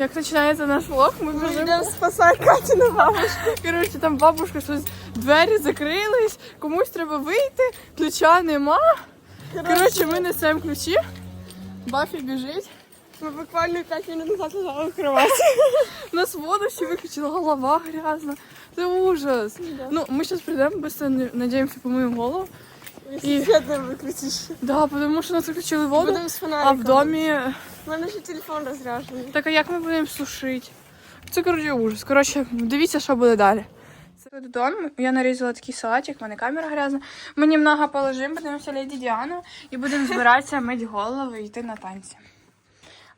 Як починається наш влог, ми йдемо спасати Катіну бабушку. Коротше, там бабушка щось, двері закрились, комусь треба вийти, ключа нема. Коротше, ми несемо ключі. Бафі біжить. Ми буквально 5 минут назад лежали в кроваті. У нас воду ще виключила, голова грязна. Це ужас. Ну, ми зараз прийдемо, быстро надіємося, помиємо голову. І виключиш. Да, тому що нас виключили воду, Будемо з а фонариком. в домі. У мене ще телефон розряджений. Так а як ми будемо сушити? Це коротше ужас. Коротше, дивіться, що буде далі. Це додому. Я нарізала такий салатик, в мене камера грязна. Ми немного положимо, подивимося леді Діану і будемо збиратися мить голови і йти на танці.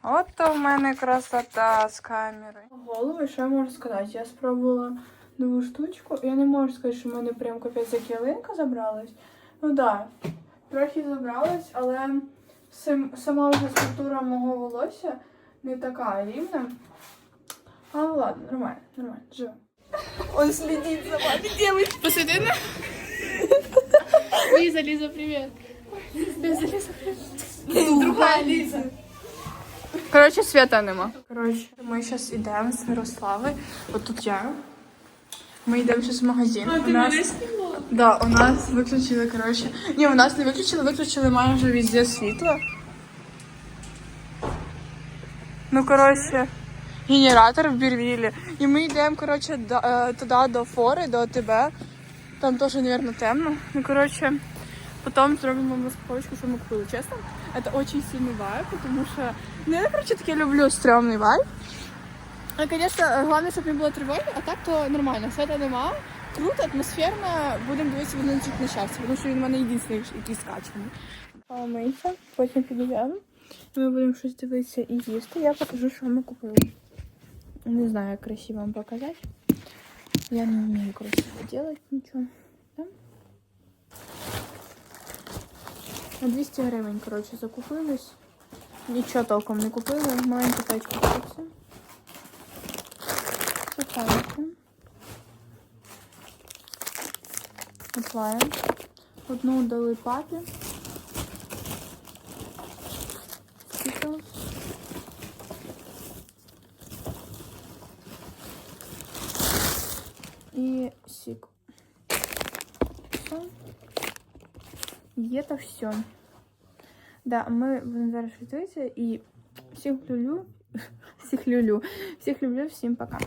От то в мене красота з камери. Голови, що я можу сказати? Я спробувала нову штучку. Я не можу сказати, що в мене прям капець як ялинка забралась. Ну так, да, трохи забралась, але сам, сама вже структура мого волосся не така рівна. Але ладно, нормально, нормально, живо. Он следить за вами, девочки. Посвіти Лиза, Лиза, привет. Лиза, Лиза, привет. Другая Лиза. Коротше, свята нема. Коротше, ми зараз йдемо з Мирослави. От тут я. Ми йдемо зараз в магазин. у нас... Да, у нас виключили, коротше. Ні, у нас не виключили, виключили майже везде світло. Ну, коротше, генератор в Бірвілі. І ми йдемо, коротше, до, е, туди до фори, до тебе. Там теж, мабуть, темно. Ну, коротше, потім зробимо розпаковочку, що ми купили. Чесно, це дуже сильний вайб, тому що ну, я, коротше, таке люблю стрьомний вайб. А, звісно, головне, щоб не було тривоги, а так то нормально. Свята нема. Круто, атмосферно, будемо дивитися віночок на щастя, тому що він у мене єдиний, який скачаний. Помийся, потім підійдемо. Ми будемо щось дивитися і їсти. Я покажу, що ми купили. Не знаю, як красиво вам показати. Я не вмію красиво делать нічого. Да? На 200 гривень, коротше, закупились. Нічого толком не купили. Маленьку пачку чипсів. Оплаєм. Одну дали папі. Skittles. І сік. Все. І це все. Да, ми будемо зараз дивитися і всіх люблю. Всіх люблю. Всіх люблю, всім пока.